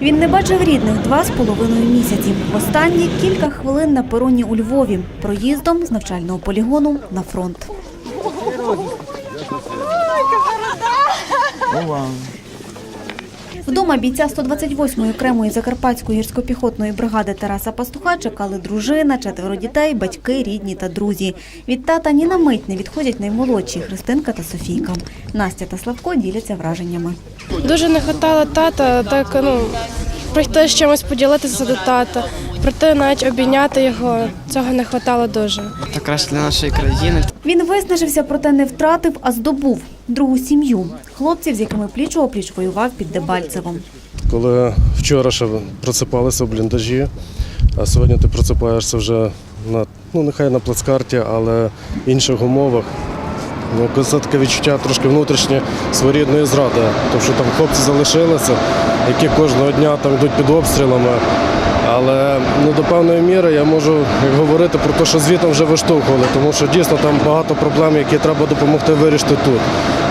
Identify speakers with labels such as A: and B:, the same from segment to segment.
A: Він не бачив рідних два з половиною місяці. Останні кілька хвилин на пероні у Львові, проїздом з навчального полігону на фронт. Вдома бійця 128-ї окремої Закарпатської гірсько-піхотної бригади Тараса Пастуха чекали дружина, четверо дітей, батьки, рідні та друзі. Від тата ні на мить не відходять наймолодші Христинка та Софійка. Настя та Славко діляться враженнями.
B: Дуже не хватало тата, так ну прийти з чимось поділитися до тата, прийти навіть обійняти його. Цього не хватало дуже.
C: Це краще для нашої країни.
A: Він виснажився, проте не втратив, а здобув другу сім'ю хлопців, з якими пліч опліч воював під Дебальцевом.
D: Коли вчора ще просипалися в бліндажі, а сьогодні ти просипаєшся вже на ну нехай на плацкарті, але в інших умовах. Ну, це таке відчуття трошки внутрішнє своєрідної зради. Тому що там хлопці залишилися, які кожного дня там йдуть під обстрілами. Але ну, до певної міри я можу говорити про те, що звітом вже виштовхували, тому що дійсно там багато проблем, які треба допомогти вирішити тут.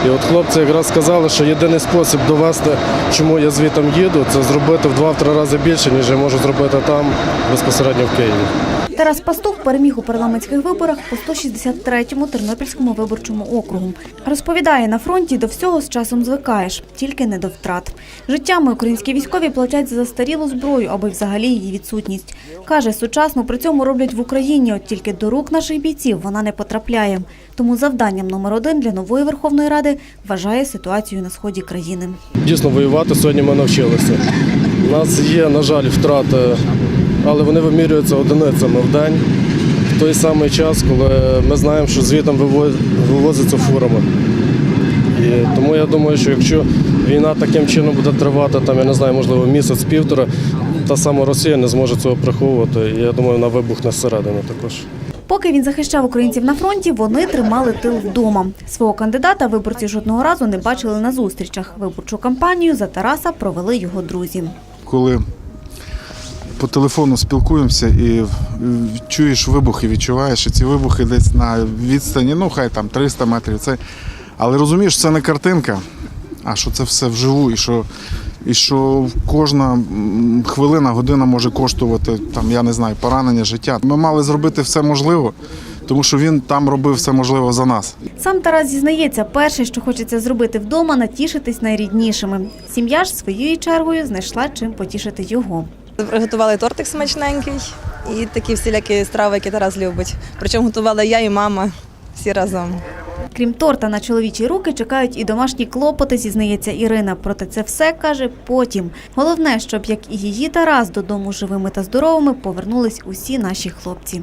D: І от хлопці якраз сказали, що єдиний спосіб довести, чому я звітом їду, це зробити в два-три рази більше, ніж я можу зробити там безпосередньо в Києві.
A: Тарас Пастух переміг у парламентських виборах по 163-му Тернопільському виборчому округу. Розповідає, на фронті до всього з часом звикаєш, тільки не до втрат. Життями українські військові платять за застарілу зброю, аби взагалі її відсутність. Каже, сучасно при цьому роблять в Україні, от тільки до рук наших бійців вона не потрапляє. Тому завданням номер один для нової Верховної Ради вважає ситуацію на сході країни.
D: Дійсно, воювати сьогодні ми навчилися. У нас є, на жаль, втрати, але вони вимірюються одиницями в день. В той самий час, коли ми знаємо, що звітом вивозиться фурами. І тому я думаю, що якщо війна таким чином буде тривати, там, я не знаю, можливо, місяць-півтора, та сама Росія не зможе цього приховувати. І я думаю, вона вибухне зсередини також.
A: Поки він захищав українців на фронті, вони тримали тил вдома. Свого кандидата виборці жодного разу не бачили на зустрічах. Виборчу кампанію за Тараса провели його друзі.
E: коли по телефону спілкуємося і чуєш вибухи, відчуваєш, і ці вибухи десь на відстані, ну хай там 300 метрів. Це... Але розумієш, це не картинка, а що це все вживу, і що, і що кожна хвилина, година може коштувати там, я не знаю, поранення життя. Ми мали зробити все можливе, тому що він там робив все можливе за нас.
A: Сам Тарас зізнається, перше, що хочеться зробити вдома, натішитись найріднішими. Сім'я ж своєю чергою знайшла чим потішити його.
F: Приготували тортик смачненький і такі всілякі страви, які Тарас любить. Причому готувала я і мама всі разом.
A: Крім торта на чоловічі руки чекають і домашні клопоти, зізнається Ірина. Проте це все каже потім. Головне, щоб як і її Тарас додому живими та здоровими повернулись усі наші хлопці.